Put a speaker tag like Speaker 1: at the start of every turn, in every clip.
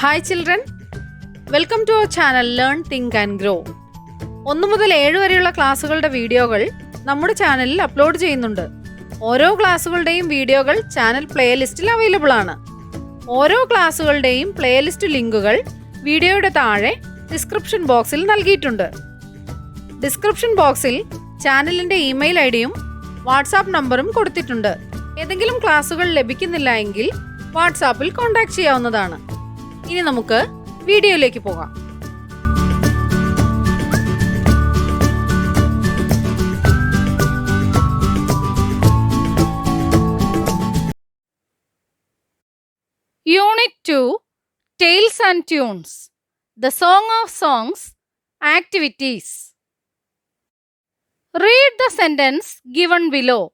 Speaker 1: Hi children welcome to our channel learn think and grow ഒന്ന് മുതൽ ഏഴ് വരെയുള്ള ക്ലാസ്സുകളുടെ വീഡിയോകൾ നമ്മുടെ ചാനലിൽ അപ്ലോഡ് ചെയ്യുന്നുണ്ട്. ഓരോ ക്ലാസ്സുകളുടെയും വീഡിയോകൾ ചാനൽ പ്ലേലിസ്റ്റിൽ അവൈലബിൾ ആണ്. ഓരോ ക്ലാസ്സുകളുടെയും പ്ലേലിസ്റ്റ് ലിങ്കുകൾ വീഡിയോയുടെ താഴെ ഡിസ്ക്രിപ്ഷൻ ബോക്സിൽ നൽകിയിട്ടുണ്ട്. ഡിസ്ക്രിപ്ഷൻ ബോക്സിൽ ചാനലിന്റെ ഇമെയിൽ ഐ ഡിയും വാട്സാപ്പ് നമ്പറും കൊടുത്തിട്ടുണ്ട്. ഏതെങ്കിലും ക്ലാസ്സുകൾ ലഭിക്കുന്നില്ല എങ്കിൽ വാട്സാപ്പിൽ കോൺടാക്ട് ചെയ്യാവുന്നതാണ്. ഇനി നമുക്ക് വീഡിയോയിലേക്ക് പോകാം unit two tales and tunes the song of songs activities Read the sentence given below.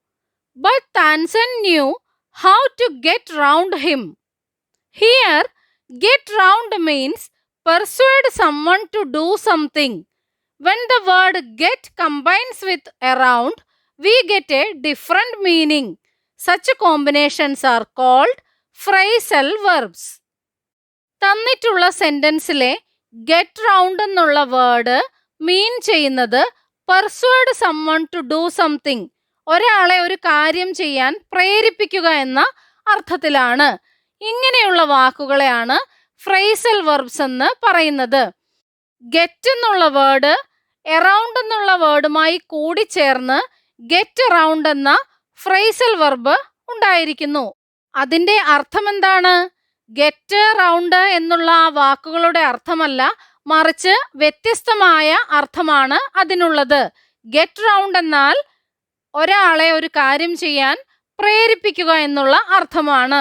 Speaker 1: But Tansen knew how to get round him. Here, get round means persuade someone to do something. When the word get combines with around, we get a different meaning. Such combinations are called phrasal verbs. തന്നിട്ടുള്ള സെന്റൻസിലെ get round എന്നുള്ള word mean ചെയ്യുന്നത് persuade someone to do something ഒരാളെ ഒരു കാര്യം ചെയ്യാൻ പ്രേരിപ്പിക്കുക എന്ന അർത്ഥത്തിലാണ് ഇങ്ങനെയുള്ള വാക്കുകളെയാണ് ഫ്രൈസൽ വെർബ്സ് എന്ന് പറയുന്നത്. ഗെറ്റ് എന്നുള്ള വേർഡ് എറൗണ്ട് എന്നുള്ള വേർഡുമായി കൂടിച്ചേർന്ന് ഗെറ്റ് എറൗണ്ട് എന്ന ഫ്രൈസൽ വെർബ് ഉണ്ടായിരിക്കുന്നു. അതിന്റെ അർത്ഥം എന്താണ്? ഗെറ്റ് റൗണ്ട് എന്നുള്ള ആ വാക്കുകളുടെ അർത്ഥമല്ല മറിച്ച് വ്യത്യസ്തമായ അർത്ഥമാണ് അതിനുള്ളത്. ഗെറ്റ് റൗണ്ട് എന്നാൽ ഒരാളെ ഒരു കാര്യം ചെയ്യാൻ പ്രേരിപ്പിക്കുക എന്നുള്ള അർത്ഥമാണ്.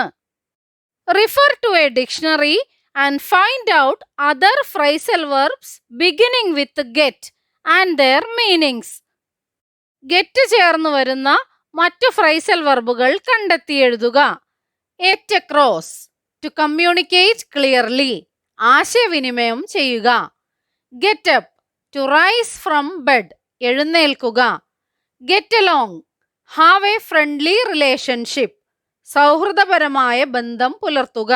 Speaker 1: Refer to a dictionary and find out other phrasal verbs beginning with get and their meanings get ചേർന്ന് വരുന്ന മറ്റു ഫ്രൈസൽ വെർബുകൾ കണ്ടെത്തി എഴുതുക. Get across to communicate clearly ആശയവിനിമയം ചെയ്യുക. Get up to rise from bed എഴുന്നേൽക്കുക. Get along have a friendly relationship സൗഹൃദപരമായ ബന്ധം പുലർത്തുക.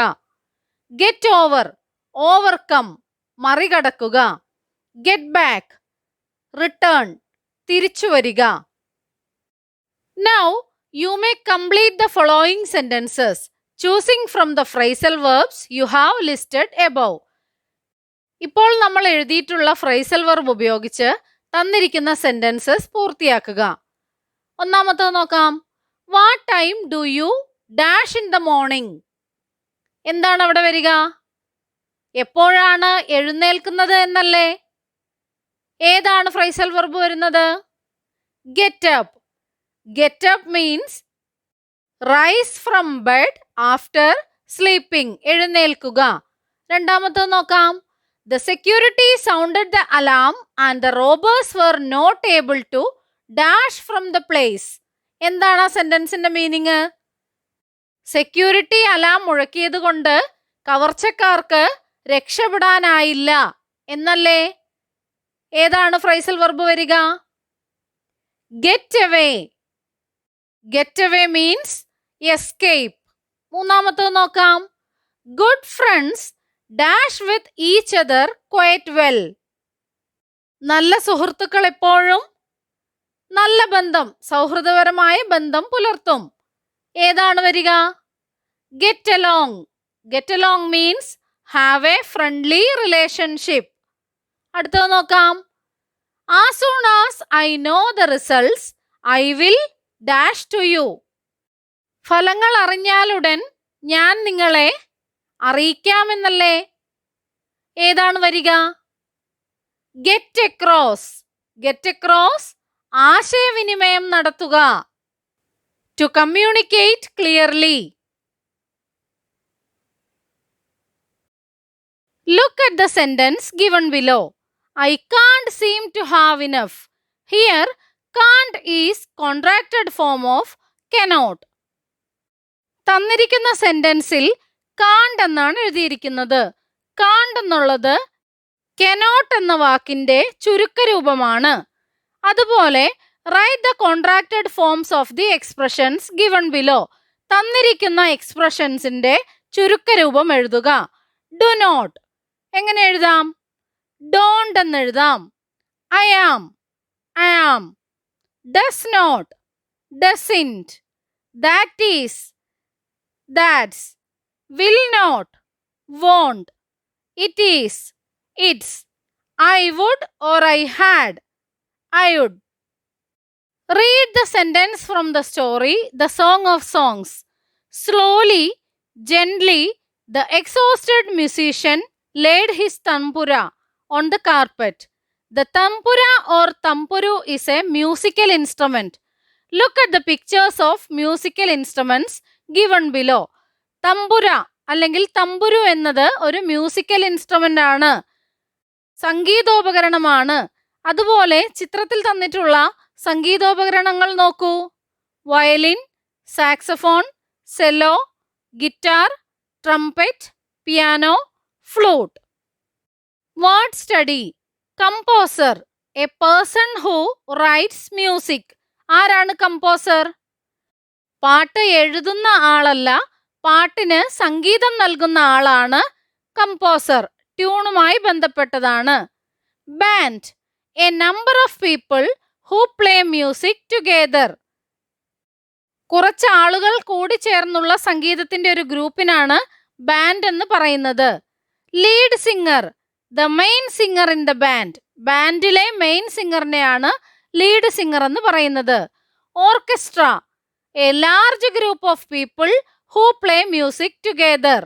Speaker 1: ഗെറ്റ് ഓവർ ഓവർകം മറികടക്കുക. ഗെറ്റ് ബാക്ക് റിട്ടേൺ തിരിച്ചു വരിക. Now you may complete the following sentences choosing from the phrasal verbs you have listed above ഇപ്പോൾ നമ്മൾ എഴുതിയിട്ടുള്ള phrasal verb ഉപയോഗിച്ച് തന്നിരിക്കുന്ന സെന്റൻസസ് പൂർത്തിയാക്കുക. ഒന്നാമത്തെ നോക്കാം. What time do you dash in the morning എന്താണ് അവിടെ വരിക? എപ്പോഴാണ് എഴുന്നേൽക്കുന്നത് എന്നല്ലേ? ഏതാണ് ഫ്രൈസൽ വെർബ് വരുന്നത്? Get up get up means rise from bed after sleeping എഴുന്നേൽക്കുക. രണ്ടാമത്തത് നോക്കാം. The security sounded the alarm and the robbers were not able to dash from the place എന്താണ് ആ സെന്റൻസിന്റെ മീനിങ് സെക്യൂരിറ്റി അലാം മുഴക്കിയതുകൊണ്ട് കവർച്ചക്കാർക്ക് രക്ഷപ്പെടാനായില്ല എന്നല്ലേ? ഏതാണ് ഫ്രൈസൽ വർബ് വരിക? Get away get away means escape മൂന്നാമത്തത് നോക്കാം. Good friends dash with each other quite well നല്ല സുഹൃത്തുക്കൾ എപ്പോഴും നല്ല ബന്ധം സൗഹൃദപരമായ ബന്ധം പുലർത്തും. ഏതാണ് വരിക? Get along get along means have a friendly relationship അടുത്തത് നോക്കാം. As soon as I know the results I will dash to you ഫലങ്ങൾ അറിഞ്ഞാലുടൻ ഞാൻ നിങ്ങളെ അറിയിക്കാമെന്നല്ലേ? ഏതാണ് വരിക? ഗെറ്റ് എക്രോസ് ഗെറ്റ് എക്രോസ് ആശയവിനിമയം നടത്തുക. To communicate clearly look at the sentence given below I can't seem to have enough here can't is contracted form of cannot തന്നിരിക്കുന്ന സെന്റൻസിൽ കാണ്ട് എന്നാണ് എഴുതിയിരിക്കുന്നത്. കാണ്ട് എന്നുള്ളത് കെനോട്ട് എന്ന വാക്കിന്റെ ചുരുക്കരൂപമാണ്. അതുപോലെ write the contracted forms of the expressions given below തന്നിരിക്കുന്ന എക്സ്പ്രഷൻസിന്റെ ചുരുക്കരൂപം എഴുതുക. ഡു നോട്ട് എങ്ങനെ എഴുതാം? ഡോണ്ട് എന്ന് എഴുതാം. I am I am does not doesn't that is that's will not won't it is it's I would or I had I would Read the sentence from the story The Song of Songs. Slowly, gently, the exhausted musician laid his tambura on the carpet. The tambura or tampuru is a musical instrument. Look at the pictures of musical instruments given below. തമ്പുര അല്ലെങ്കിൽ തമ്പുരു എന്നത് ഒരു musical instrument ആണ് സംഗീതോപകരണമാണ് അതുപോലെ ചിത്രത്തിൽ തന്നിട്ടുള്ള സംഗീതോപകരണങ്ങൾ നോക്കൂ. Violin saxophone cello guitar trumpet piano flute. Word study composer. A person who writes music. ആരാണ് കമ്പോസർ? പാട്ട് എഴുതുന്ന ആളല്ല പാട്ടിന് സംഗീതം നൽകുന്ന ആളാണ് കമ്പോസർ. ട്യൂണുമായി ബന്ധപ്പെട്ടതാണ്. Band a number of people who play music together കുറച്ച് ആളുകൾ കൂടി ചേർന്നുള്ള സംഗീതത്തിന്റെ ഒരു ഗ്രൂപ്പിനാണ് ബാൻഡ് എന്ന് പറയുന്നത്. Lead singer the main singer in the band ബാൻഡിലെ main സിംഗറിനെയാണ് ലീഡ് സിംഗർ എന്ന് പറയുന്നത്. Orchestra a large group of people who play music together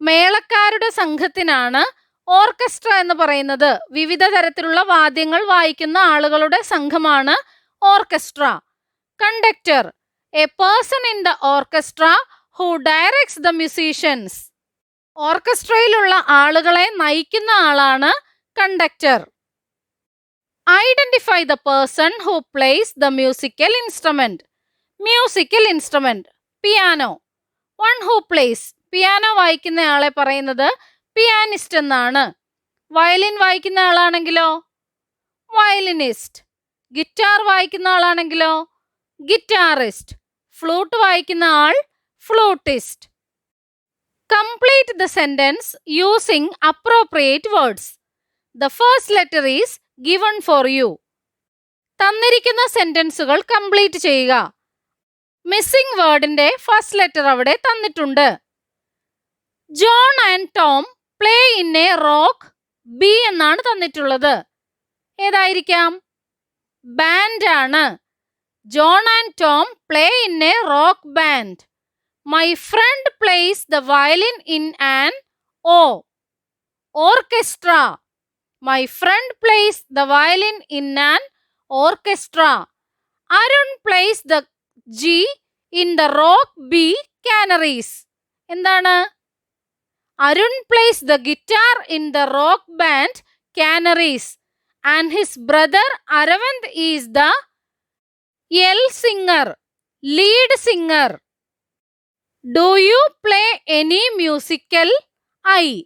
Speaker 1: മേളക്കാരുടെ സംഘത്തിനാണ് ഓർക്കസ്ട്ര എന്ന് പറയുന്നത് വിവിധ തരത്തിലുള്ള വാദ്യങ്ങൾ വായിക്കുന്ന ആളുകളുടെ സംഘമാണ് orchestra. Conductor a person in the orchestra who directs the musicians. ഓർക്കസ്ട്രയിലുള്ള ആളുകളെ നയിക്കുന്ന ആളാണ് conductor. Identify the person who plays the musical instrument. Musical instrument piano. One who plays piano വായിക്കുന്നയാളെ പറയുന്നത് പിയാനിസ്റ്റ് എന്നാണ്. വയലിൻ വായിക്കുന്ന ആളാണെങ്കിലോ? വയലിനിസ്റ്റ്. ഗിറ്റാർ വായിക്കുന്ന ആളാണെങ്കിലോ? Guitarist. Flute വായിക്കുന്ന ആൾ flutist. Complete the sentence using appropriate words. The first letter is given for you. തന്നിരിക്കുന്ന സെന്റൻസുകൾ complete ചെയ്യുക. Missing വേർഡിന്റെ first letter അവിടെ തന്നിട്ടുണ്ട്. John and Tom play in a rock B എന്നാണ് തന്നിട്ടുള്ളത്. ഏതായിരിക്കാം? ബാൻഡ് ആണ്. John and Tom play in a rock band my friend plays the violin in an o orchestra my friend plays the violin in an orchestra Arun plays the G in the rock B canaries എന്താണ്? Arun plays the guitar in the rock band Canaries, and his brother Aravind is the L singer, lead singer. Do you play any musical I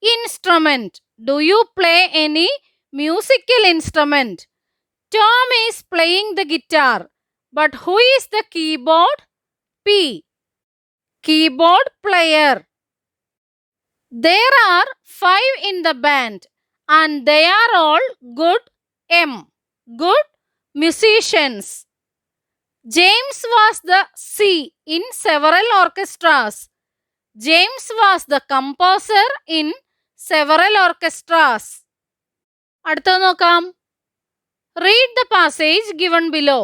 Speaker 1: instrument? Do you play any musical instrument? Tom is playing the guitar, but who is the keyboard? P. Keyboard player. There are five in the band and they are all good M. Good musicians. James was the C in several orchestras. James was the composer in several orchestras. അടുത്തത് നോക്കാം read the passage given below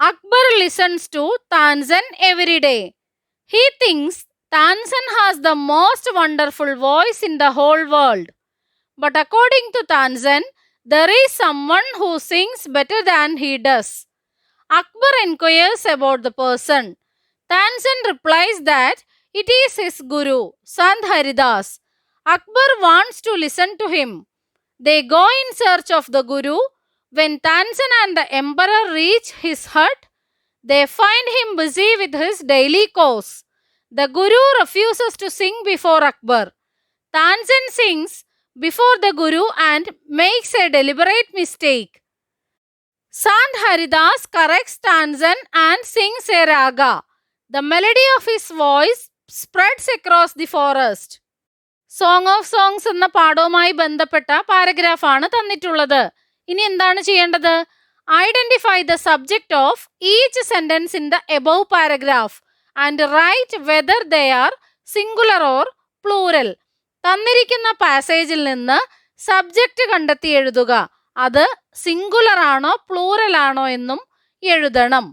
Speaker 1: Akbar listens to Tansen every day he thinks Tansen has the most wonderful voice in the whole world. But according to Tansen, there is someone who sings better than he does. Akbar inquires about the person. Tansen replies that it is his guru, Sant Haridas. Akbar wants to listen to him. They go in search of the guru. When Tansen and the emperor reach his hut, they find him busy with his daily course. The Guru refuses to sing before Akbar. Tansen sings before the Guru and makes a deliberate mistake. Sant Haridas corrects Tanzan and sings a raga. The melody of his voice spreads across the forest. Song of songs എന്ന പാഠവുമായി ബന്ധപ്പെട്ട പാരഗ്രാഫാണ് തന്നിട്ടുള്ളത് ഇനി എന്താണ് ചെയ്യേണ്ടത് identify the subject of each sentence in the above paragraph and write whether they are singular or plural തന്നിരിക്കുന്ന പാസേജിൽ നിന്ന് സബ്ജക്റ്റ് കണ്ടെത്തി എഴുതുക. അത് സിംഗുലർ ആണോ പ്ലൂറൽ ആണോ എന്നും എഴുതണം.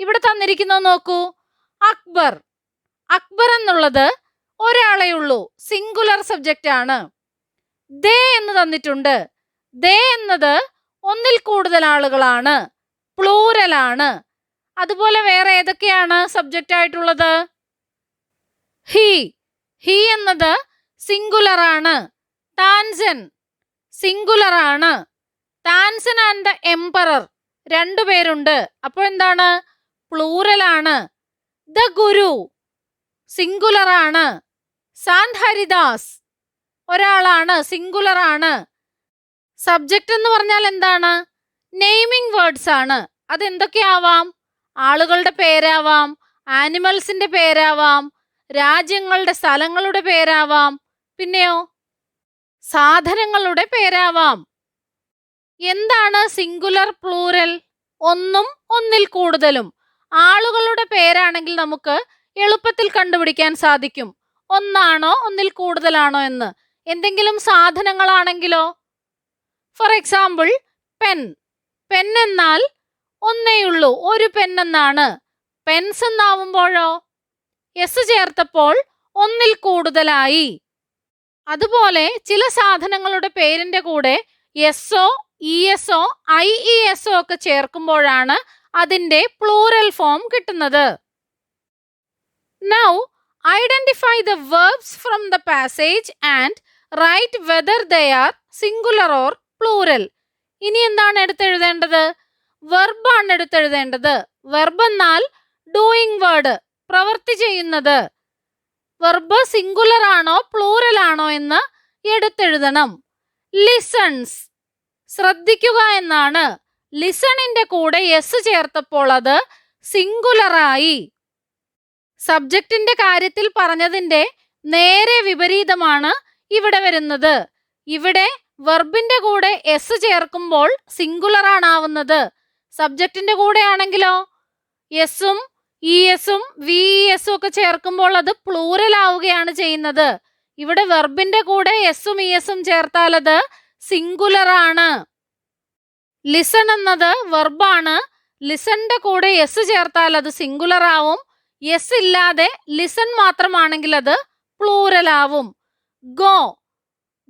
Speaker 1: ഇവിടെ തന്നിരിക്കുന്നത് നോക്കൂ. അക്ബർ. അക്ബർ എന്നുള്ളത് ഒരാളെ ഉള്ളൂ. സിംഗുലർ സബ്ജക്റ്റ് ആണ്. ദേ എന്ന് തന്നിട്ടുണ്ട്. ദേ എന്നത് ഒന്നിൽ കൂടുതൽ ആളുകളാണ്. പ്ലൂരൽ ആണ്. അതുപോലെ വേറെ ഏതൊക്കെയാണ് സബ്ജക്റ്റ് ആയിട്ടുള്ളത്? ഹി. ഹി എന്നത് സിംഗുലർ ആണ്. താൻസൻ സിംഗുലർ ആണ്. താൻസൻ ആൻഡ് ദ എംപറർ രണ്ടുപേരുണ്ട് അപ്പോൾ എന്താണ്? പ്ലൂറൽ ആണ്. ദ ഗുരു സിംഗുലർ ആണ്. സാന്ത് ഹരിദാസ് ഒരാളാണ് സിംഗുലർ ആണ്. സബ്ജക്റ്റ് എന്ന് പറഞ്ഞാൽ എന്താണ്? നെയ്മിംഗ് വേർഡ്സ് ആണ്. അതെന്തൊക്കെയാവാം? ആളുകളുടെ പേരാവാം ആനിമൽസിന്റെ പേരാവാം രാജ്യങ്ങളുടെ സ്ഥലങ്ങളുടെ പേരാവാം പിന്നെയോ സാധനങ്ങളുടെ പേരാവാം. എന്താണ് സിംഗുലർ പ്ലൂരൽ ഒന്നും ഒന്നിൽ കൂടുതലും. ആളുകളുടെ പേരാണെങ്കിൽ നമുക്ക് എളുപ്പത്തിൽ കണ്ടുപിടിക്കാൻ സാധിക്കും. ഒന്നാണോ ഒന്നിൽ കൂടുതലാണോ എന്ന്. എന്തെങ്കിലും സാധനങ്ങളാണെങ്കിലോ? ഫോർ എക്സാമ്പിൾ പെൻ പെൻ എന്നാൽ ഒന്നേയുള്ളൂ ഒരു പെൻ എന്നാണ്. പെൻസ് എന്നാവുമ്പോഴോ? എസ് ചേർത്തപ്പോൾ ഒന്നിൽ കൂടുതലായി. അതുപോലെ ചില സാധനങ്ങളുടെ പേരിന്റെ കൂടെ s or e s or i e s or ഒക്കെ ചേർക്കുമ്പോഴാണ് അതിന്റെ പ്ലൂറൽ ഫോം കിട്ടുന്നത്. Now identify the verbs from the passage and write whether they are singular or plural ഇനി എന്താണ് എടുത്തെഴുതേണ്ടത്? വെർബാണ് എടുത്തെഴുതേണ്ടത്. വെർബ് എന്നാൽ ഡൂയിങ് വേർഡ് പ്രവൃത്തി ചെയ്യുന്നത്. വെർബ് സിംഗുലർ ആണോ പ്ലൂറൽ ആണോ എന്ന് എടുത്തെഴുതണം. ലിസൺസ് ശ്രദ്ധിക്കുക എന്നാണ്. ലിസണിന്റെ കൂടെ എസ് ചേർത്തപ്പോൾ അത് സിംഗുലറായി സബ്ജക്റ്റിന്റെ കാര്യത്തിൽ പറഞ്ഞതിന്റെ നേരെ വിപരീതമാണ് ഇവിടെ വരുന്നത്. ഇവിടെ വെർബിന്റെ കൂടെ എസ് ചേർക്കുമ്പോൾ സിംഗുലർ ആണാവുന്നത്. സബ്ജക്റ്റിന്റെ കൂടെ ആണെങ്കിലോ എസും ഇ എസും വി ഇ എസും ഒക്കെ ചേർക്കുമ്പോൾ അത് പ്ലൂറൽ ആവുകയാണ് ചെയ്യുന്നത്. ഇവിടെ വെർബിന്റെ കൂടെ എസും ഇ എസും ചേർത്താൽ അത് സിംഗുലർ ആണ്. ലിസൺ എന്നത് വെർബാണ് ലിസണിന്റെ കൂടെ എസ് ചേർത്താൽ അത് സിംഗുലർ ആവും. എസ് ഇല്ലാതെ ലിസൺ മാത്രമാണെങ്കിൽ അത് പ്ലൂറൽ ആവും. ഗോ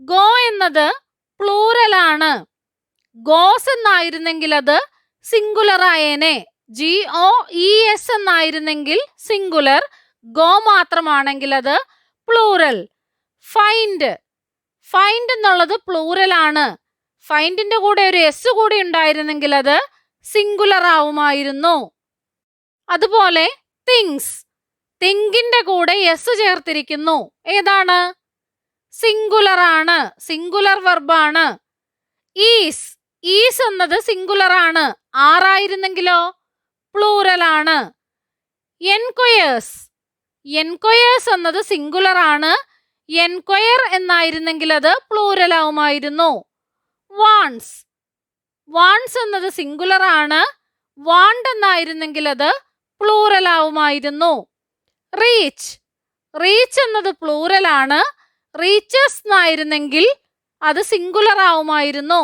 Speaker 1: ഗോ എന്നത് പ്ലൂറൽ ആണ്. ഗോസ് എന്നായിരുന്നെങ്കിൽ അത് സിംഗുലർ ആയേനെ ജി ഒ ഇ എസ് എന്നായിരുന്നെങ്കിൽ സിംഗുലർ ഗോ മാത്രമാണെങ്കിൽ അത് പ്ലൂറൽ. ഫൈൻഡ്. ഫൈൻഡ് എന്നുള്ളത് പ്ലൂറൽ ആണ്. ഫൈൻഡിന്റെ കൂടെ ഒരു എസ് കൂടി ഉണ്ടായിരുന്നെങ്കിൽ അത് സിംഗുലർ ആവുമായിരുന്നു. അതുപോലെ തിങ്സ്. തിങ്കിന്റെ കൂടെ എസ് ചേർത്തിരിക്കുന്നു. ഏതാണ്? സിംഗുലർ ആണ്. സിംഗുലർ വെർബാണ് ഈസ് ഈസ് എന്നത് സിംഗുലർ ആണ്. ആറായിരുന്നെങ്കിലോ? പ്ലൂറലാണ് എൻക്വയേഴ്സ് എൻക്വയേഴ്സ് എന്നത് സിംഗുലർ ആണ്. എൻക്വയർ എന്നായിരുന്നെങ്കിൽ അത് പ്ലൂറൽ ആവുമായിരുന്നു. വാൺസ് വാൺസ് എന്നത് സിംഗുലർ ആണ്. വാണ്ട് എന്നായിരുന്നെങ്കിൽ അത് പ്ലൂറലാവുമായിരുന്നു റീച്ച് റീച്ച് എന്നത് പ്ലൂറലാണ് ആണ്. റീച്ചസ് എന്നായിരുന്നെങ്കിൽ അത് സിംഗുലർ ആവുമായിരുന്നു.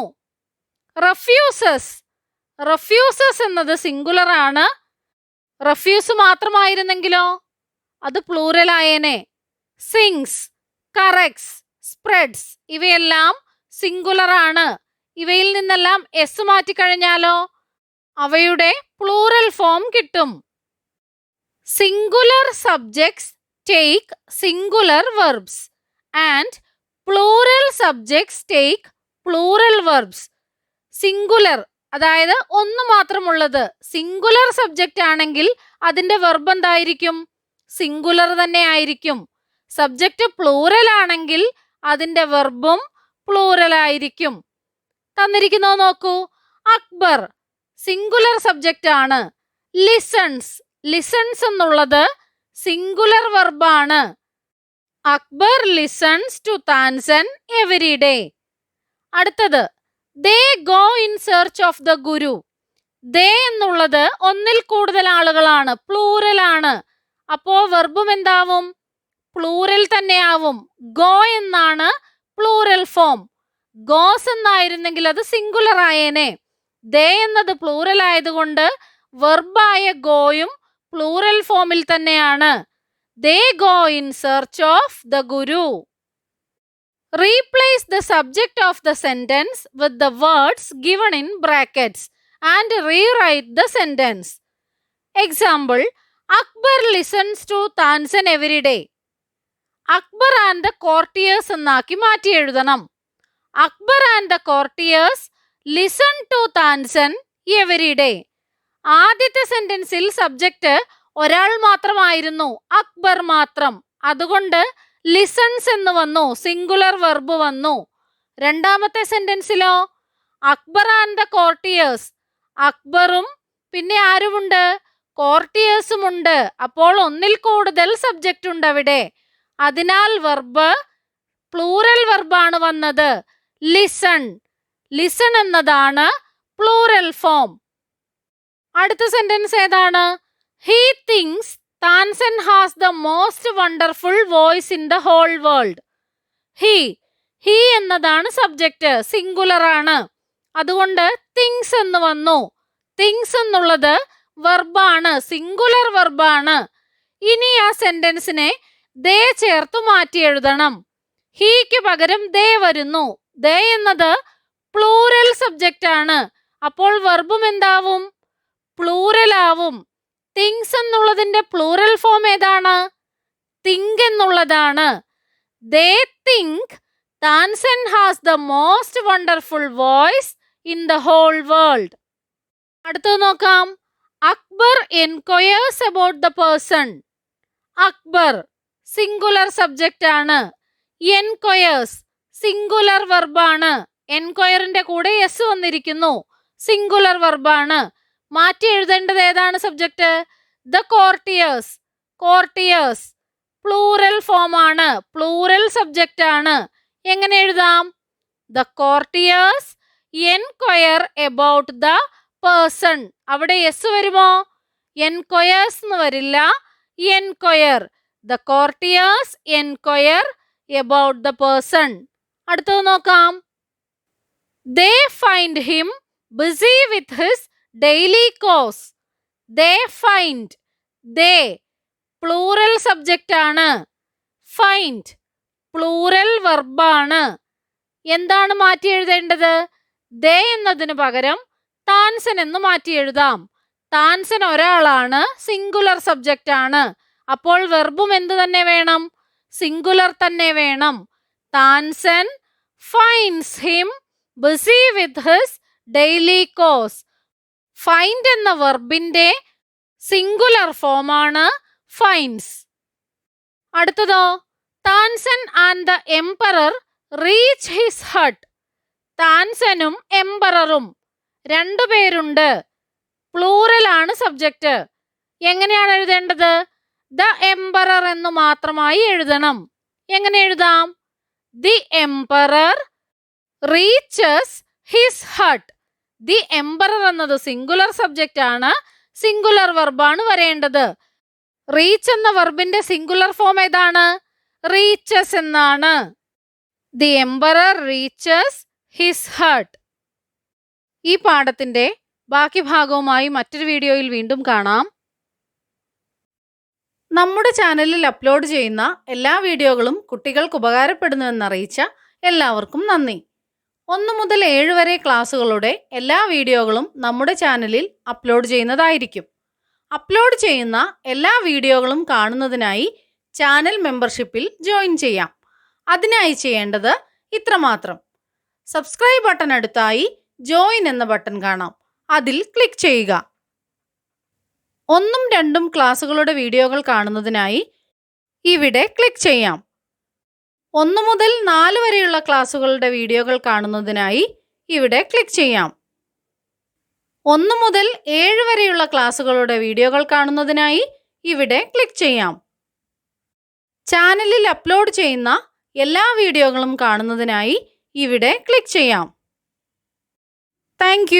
Speaker 1: റെഫ്യൂസസ് റെഫ്യൂസസ് എന്നത് സിംഗുലർ ആണ്. റെഫ്യൂസ് മാത്രമായിരുന്നെങ്കിലോ? അത് പ്ലൂറൽ ആയേനെ. സിങ്സ് കറക്സ് സ്പ്രെഡ്സ് ഇവയെല്ലാം സിംഗുലർ ആണ്. ഇവയിൽ നിന്നെല്ലാം എസ് മാറ്റിക്കഴിഞ്ഞാലോ? അവയുടെ പ്ലൂറൽ ഫോം കിട്ടും. Singular subjects take singular verbs and plural subjects take plural verbs singular അതായത് ഒന്ന് മാത്രമുള്ളത്. സിംഗുലർ സബ്ജക്റ്റ് ആണെങ്കിൽ അതിന്റെ വെർബ് എന്തായിരിക്കും? സിംഗുലർ തന്നെ ആയിരിക്കും. സബ്ജക്റ്റ് പ്ലൂറൽ ആണെങ്കിൽ അതിന്റെ വെർബും പ്ലൂറൽ ആയിരിക്കും. തന്നിരിക്കുന്നോ നോക്കൂ. അക്ബർ സിംഗുലർ സബ്ജക്റ്റ് ആണ്. ലിസൺസ് ലിസൺസ് എന്നുള്ളത് singular വെർബാണ് Akbar listens to Tansen every day അടുത്തത് they go in search of the guru they എന്നുള്ളത് ഒന്നിൽ കൂടുതൽ ആളുകളാണ് പ്ലൂറൽ ആണ്. അപ്പോ വെർബും എന്താവും? പ്ലൂറൽ തന്നെയാവും. ഗോ എന്നാണ് പ്ലൂറൽ ഫോം ഗോസ് എന്നായിരുന്നെങ്കിൽ അത് സിംഗുലർ ആയേനെ. ദേ എന്നത് പ്ലൂറൽ ആയതുകൊണ്ട് വെർബായ ഗോയും പ്ലൂറൽ ഫോമിൽ തന്നെയാണ്. They go in search of the guru replace the subject of the sentence with the words given in brackets and rewrite the sentence example Akbar listens to Tansen every day Akbar and the courtiers എന്നാക്കി മാറ്റി എഴുതണം. Akbar and the courtiers listen to Tansen every day ആദ്യത്തെ സെന്റൻസിൽ subject ഒരാൾ മാത്രമായിരുന്നു അക്ബർ മാത്രം. അതുകൊണ്ട് listens എന്ന് വന്നു സിംഗുലർ വെർബ് വന്നു. രണ്ടാമത്തെ സെന്റൻസിലോ അക്ബർ ആൻഡ് ദ കോർട്ടിയേഴ്സ് അക്ബറും പിന്നെ ആരുമുണ്ട്? കോർട്ടിയേഴ്സും ഉണ്ട്. അപ്പോൾ ഒന്നിൽ കൂടുതൽ സബ്ജക്റ്റ് ഉണ്ട് അവിടെ. അതിനാൽ വെർബ് പ്ലൂറൽ വെർബാണ് വന്നത്. ലിസൺ ലിസൺ എന്നതാണ് പ്ലൂറൽ ഫോം അടുത്ത സെന്റൻസ് ഏതാണ്? He thinks Tansen has the most wonderful voice in the whole world he he എന്നതാണ് സബ്ജക്റ്റ് സിംഗുലർ ആണ്. അതുകൊണ്ട് തിങ്സ് എന്ന് വന്നു. തിങ്സ് എന്നുള്ളത് വെർബാണ് സിംഗുലർ വെർബാണ് ഇനി ആ സെന്റൻസിനെ ദേ ചേർത്ത് മാറ്റി എഴുതണം. ഹീക്ക് പകരം ദേ വരുന്നു. ദേ എന്നത് പ്ലൂറൽ സബ്ജക്റ്റ് ആണ്. അപ്പോൾ വെർബും എന്താവും? പ്ലൂറൽ ആവും. തിങ്സ് എന്നുള്ളതിന്റെ പ്ലൂറൽ ഫോം ഏതാണ്? തിങ്ക് എന്നുള്ളതാണ്. They think Tansen has the most wonderful voice in the whole world അടുത്തത് നോക്കാം. Akbar enquires about the person Akbar singular subject ആണ്. എൻക്വയേഴ്സ് സിംഗുലർ വെർബാണ് എൻക്വയറിന്റെ കൂടെ എസ് വന്നിരിക്കുന്നു. സിംഗുലർ വെർബാണ് മാറ്റി എഴുതേണ്ടത് ഏതാണ് subject the courtiers courtiers plural form ആണ്. പ്ലൂറൽ സബ്ജക്റ്റ് ആണ്. എങ്ങനെ എഴുതാം? The courtiers enquire about the person അവിടെ എസ് വരുമോ? എൻക്വയേഴ്സ് എന്ന് വരില്ല. Enquire the courtiers enquire about the person അടുത്തത് നോക്കാം. They find him busy with his daily course they find they plural subject ആണ്. ഫൈൻഡ് പ്ലൂറൽ വെർബാണ് എന്താണ് മാറ്റി എഴുതേണ്ടത്? ദേ എന്നതിന് പകരം താൻസൻ എന്ന് മാറ്റി എഴുതാം. താൻസൻ ഒരാളാണ് സിംഗുലർ സബ്ജക്റ്റ് ആണ്. അപ്പോൾ വെർബും എന്ത് തന്നെ വേണം? സിംഗുലർ തന്നെ വേണം. Tansen finds him busy with his daily cos find എന്ന വെർബിന്റെ സിംഗുലർ ഫോമാണ് finds അടുത്തതോ Tansen and the emperor reach his hut താൻസനും എംപററും രണ്ടുപേരുണ്ട് പ്ലൂറലാണ് സബ്ജക്റ്റ് എങ്ങനെയാണ് എഴുതേണ്ടത്? ദ എംപറർ എന്ന് മാത്രമായി എഴുതണം. എങ്ങനെ എഴുതാം? The emperor reaches his hut the emperor എന്നത് സിംഗുലർ സബ്ജക്റ്റ് ആണ്. സിംഗുലർ വെർബാണ് വരേണ്ടത്. റീച്ച് എന്ന വെർബിന്റെ സിംഗുലർ ഫോം ഏതാണ്? റീച്ചസ് എന്നാണ്. The emperor reaches his hurt ഈ പാഠത്തിന്റെ ബാക്കി ഭാഗവുമായി മറ്റൊരു വീഡിയോയിൽ വീണ്ടും കാണാം. നമ്മുടെ ചാനലിൽ അപ്ലോഡ് ചെയ്യുന്ന എല്ലാ വീഡിയോകളും കുട്ടികൾക്ക് ഉപകാരപ്പെടുന്നുവെന്നറിയിച്ച എല്ലാവർക്കും നന്ദി. ഒന്ന് മുതൽ ഏഴ് വരെ ക്ലാസ്സുകളുടെ എല്ലാ വീഡിയോകളും നമ്മുടെ ചാനലിൽ അപ്ലോഡ് ചെയ്യുന്നതായിരിക്കും. അപ്ലോഡ് ചെയ്യുന്ന എല്ലാ വീഡിയോകളും കാണുന്നതിനായി ചാനൽ മെമ്പർഷിപ്പിൽ ജോയിൻ ചെയ്യാം. അതിനായി ചെയ്യേണ്ടത് ഇത്രമാത്രം. സബ്സ്ക്രൈബ് ബട്ടൺ അടുത്തായി ജോയിൻ എന്ന ബട്ടൺ കാണാം. അതിൽ ക്ലിക്ക് ചെയ്യുക. ഒന്നും രണ്ടും ക്ലാസ്സുകളുടെ വീഡിയോകൾ കാണുന്നതിനായി ഇവിടെ ക്ലിക്ക് ചെയ്യാം. ഒന്ന് മുതൽ നാല് വരെയുള്ള ക്ലാസ്സുകളുടെ വീഡിയോകൾ കാണുന്നതിനായി ഇവിടെ ക്ലിക്ക് ചെയ്യാം. ഒന്ന് മുതൽ ഏഴ് വരെയുള്ള ക്ലാസ്സുകളുടെ വീഡിയോകൾ കാണുന്നതിനായി ഇവിടെ ക്ലിക്ക് ചെയ്യാം. ചാനലിൽ അപ്ലോഡ് ചെയ്യുന്ന എല്ലാ വീഡിയോകളും കാണുന്നതിനായി ഇവിടെ ക്ലിക്ക് ചെയ്യാം. താങ്ക്